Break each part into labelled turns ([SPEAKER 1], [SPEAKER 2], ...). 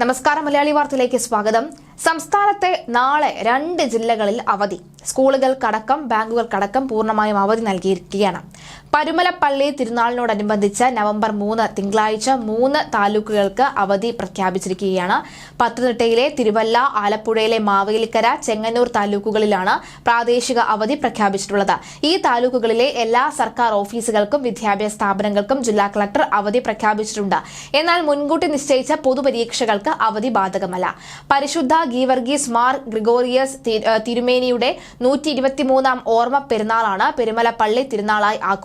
[SPEAKER 1] നമസ്കാരം മലയാളി വാർത്തയിലേക്ക് സ്വാഗതം. സംസ്ഥാനത്തെ നാളെ രണ്ട് ജില്ലകളിൽ അവധി. സ്കൂളുകൾക്കടക്കം ബാങ്കുകൾക്കടക്കം പൂർണമായും അവധി നൽകിയിരിക്കുകയാണ്. പരുമലപ്പള്ളി തിരുനാളിനോടനുബന്ധിച്ച് നവംബർ മൂന്ന് തിങ്കളാഴ്ച മൂന്ന് താലൂക്കുകൾക്ക് അവധി പ്രഖ്യാപിച്ചിരിക്കുകയാണ്. പത്തനംതിട്ടയിലെ തിരുവല്ല ആലപ്പുഴയിലെ മാവേലിക്കര ചെങ്ങന്നൂർ താലൂക്കുകളിലാണ് പ്രാദേശിക അവധി പ്രഖ്യാപിച്ചിട്ടുള്ളത്. ഈ താലൂക്കുകളിലെ എല്ലാ സർക്കാർ ഓഫീസുകൾക്കും വിദ്യാഭ്യാസ സ്ഥാപനങ്ങൾക്കും ജില്ലാ കളക്ടർ അവധി പ്രഖ്യാപിച്ചിട്ടുണ്ട്. എന്നാൽ മുൻകൂട്ടി നിശ്ചയിച്ച പൊതുപരീക്ഷകൾക്ക് അവധി ബാധകമല്ല. പരിശുദ്ധ ഗീവർഗീസ് മാർ ഗ്രിഗോറിയസ് തിരുമേനിയുടെ നൂറ്റി ഇരുപത്തിമൂന്നാം ഓർമ്മ പെരുന്നാളാണ് പെരുമലപ്പള്ളി തിരുനാളായി ആഘോഷിക്കുന്നത്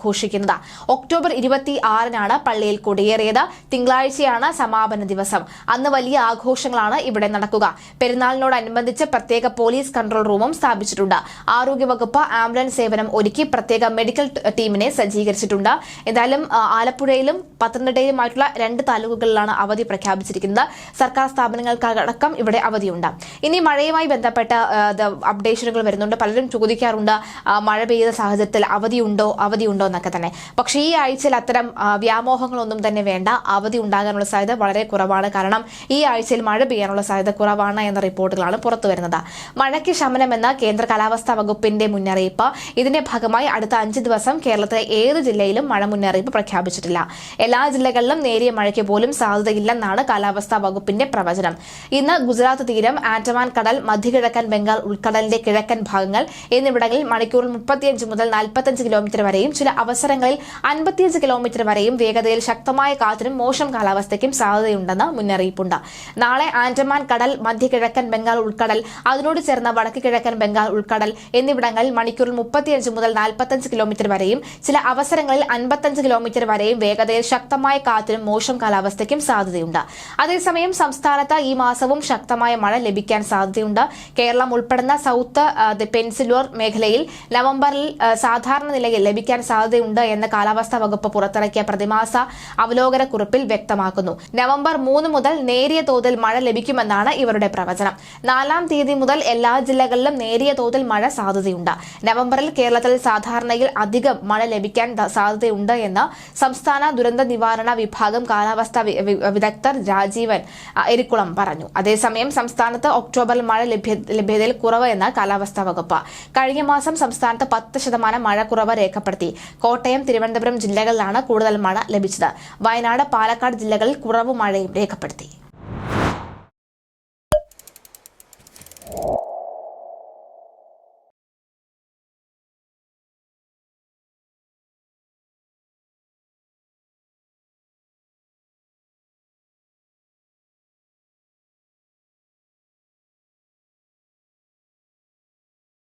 [SPEAKER 1] ഒക്ടോബർ ഇരുപത്തി ആറിനാണ് പള്ളിയിൽ കൊടിയേറിയത്. തിങ്കളാഴ്ചയാണ് സമാപന ദിവസം. അന്ന് വലിയ ആഘോഷങ്ങളാണ് ഇവിടെ നടക്കുക. പെരുന്നാളിനോടനുബന്ധിച്ച് പ്രത്യേക പോലീസ് കൺട്രോൾ റൂമും സ്ഥാപിച്ചിട്ടുണ്ട്. ആരോഗ്യവകുപ്പ് ആംബുലൻസ് സേവനം ഒരുക്കി പ്രത്യേക മെഡിക്കൽ ടീമിനെ സജ്ജീകരിച്ചിട്ടുണ്ട്. എന്തായാലും ആലപ്പുഴയിലും പത്തനംതിട്ടയിലുമായിട്ടുള്ള രണ്ട് താലൂക്കുകളിലാണ് അവധി പ്രഖ്യാപിച്ചിരിക്കുന്നത്. സർക്കാർ സ്ഥാപനങ്ങൾക്കടക്കം ഇവിടെ അവധിയുണ്ട്. ഇനി മഴയുമായി ബന്ധപ്പെട്ട അപ്ഡേഷനുകൾ വരുന്നുണ്ട്. പലരും ചോദിക്കാറുണ്ട് മഴ പെയ്ത സാഹചര്യത്തിൽ അവധിയുണ്ടോ? അവധിയുണ്ടോ? എന്നൊക്കെ തന്നെ. പക്ഷേ ഈ ആഴ്ചയിൽ അത്തരം വ്യാമോഹങ്ങളൊന്നും തന്നെ വേണ്ട. അവധി ഉണ്ടാകാനുള്ള സാധ്യത വളരെ കുറവാണ്. കാരണം ഈ ആഴ്ചയിൽ മഴ പെയ്യാനുള്ള സാധ്യത കുറവാണ് എന്ന റിപ്പോർട്ടുകളാണ് പുറത്തു വരുന്നത്. മഴയ്ക്ക് ശമനമെന്ന കേന്ദ്ര കാലാവസ്ഥാ വകുപ്പിന്റെ മുന്നറിയിപ്പ്. ഇതിന്റെ ഭാഗമായി അടുത്ത അഞ്ച് ദിവസം കേരളത്തിലെ ഏത് ജില്ലയിലും മഴ മുന്നറിയിപ്പ് പ്രഖ്യാപിച്ചിട്ടില്ല. എല്ലാ ജില്ലകളിലും നേരിയ മഴയ്ക്ക് പോലും സാധ്യതയില്ലെന്നാണ് കാലാവസ്ഥാ വകുപ്പിന്റെ പ്രവചനം. ഇന്ന് ഗുജറാത്ത് തീരം ആൻഡമാൻ കടൽ മധ്യകിഴക്കൻ ബംഗാൾ ഉൾക്കടലിന്റെ കിഴക്കൻ ഭാഗങ്ങൾ എന്നിവിടങ്ങളിൽ മണിക്കൂറിൽ മുപ്പത്തിയഞ്ച് മുതൽ നാൽപ്പത്തഞ്ച് കിലോമീറ്റർ വരെയും അവസരങ്ങളിൽ അൻപത്തിയഞ്ച് കിലോമീറ്റർ വരെയും വേഗതയിൽ ശക്തമായ കാറ്റിനും മോശം കാലാവസ്ഥയ്ക്കും സാധ്യതയുണ്ടെന്ന് മുന്നറിയിപ്പുണ്ട്. നാളെ ആൻഡമാൻ കടൽ മധ്യകിഴക്കൻ ബംഗാൾ ഉൾക്കടൽ അതിനോട് ചേർന്ന വടക്ക് കിഴക്കൻ ബംഗാൾ ഉൾക്കടൽ എന്നിവിടങ്ങളിൽ മണിക്കൂറിൽ മുപ്പത്തിയഞ്ച് മുതൽ നാൽപ്പത്തഞ്ച് കിലോമീറ്റർ വരെയും ചില അവസരങ്ങളിൽ അൻപത്തഞ്ച് കിലോമീറ്റർ വരെയും വേഗതയിൽ ശക്തമായ കാറ്റിനും മോശം കാലാവസ്ഥയ്ക്കും സാധ്യതയുണ്ട്. അതേസമയം സംസ്ഥാനത്ത് ഈ മാസവും ശക്തമായ മഴ ലഭിക്കാൻ സാധ്യതയുണ്ട്. കേരളം ഉൾപ്പെടുന്ന സൗത്ത് പെൻസിലോർ മേഖലയിൽ നവംബറിൽ സാധാരണ നിലയിൽ ലഭിക്കാൻ സാധ്യതയുണ്ട് എന്ന് കാലാവസ്ഥാ വകുപ്പ് പുറത്തിറക്കിയ പ്രതിമാസ അവലോകന കുറിപ്പിൽ വ്യക്തമാക്കുന്നു. നവംബർ മൂന്ന് മുതൽ നേരിയ തോതിൽ മഴ ലഭിക്കുമെന്നാണ് ഇവരുടെ പ്രവചനം. നാലാം തീയതി മുതൽ എല്ലാ ജില്ലകളിലും നേരിയ തോതിൽ മഴ സാധ്യതയുണ്ട്. നവംബറിൽ കേരളത്തിൽ സാധാരണയിൽ അധികം മഴ ലഭിക്കാൻ സാധ്യതയുണ്ട് എന്ന് സംസ്ഥാന ദുരന്ത നിവാരണ വിഭാഗം കാലാവസ്ഥാ വിദഗ്ധർ രാജീവൻ എരിക്കുളം പറഞ്ഞു. അതേസമയം സംസ്ഥാനത്ത് ഒക്ടോബറിൽ മഴ ലഭ്യതയിൽ കുറവ് എന്ന് കാലാവസ്ഥാ വകുപ്പ്. കഴിഞ്ഞ മാസം സംസ്ഥാനത്ത് പത്ത് ശതമാനം മഴ കുറവ് രേഖപ്പെടുത്തി. കോട്ടയം തിരുവനന്തപുരം ജില്ലകളിലാണ് കൂടുതൽ മഴ ലഭിച്ചത്. വയനാട് പാലക്കാട് ജില്ലകളിൽ കുറവ് മഴയും രേഖപ്പെടുത്തി.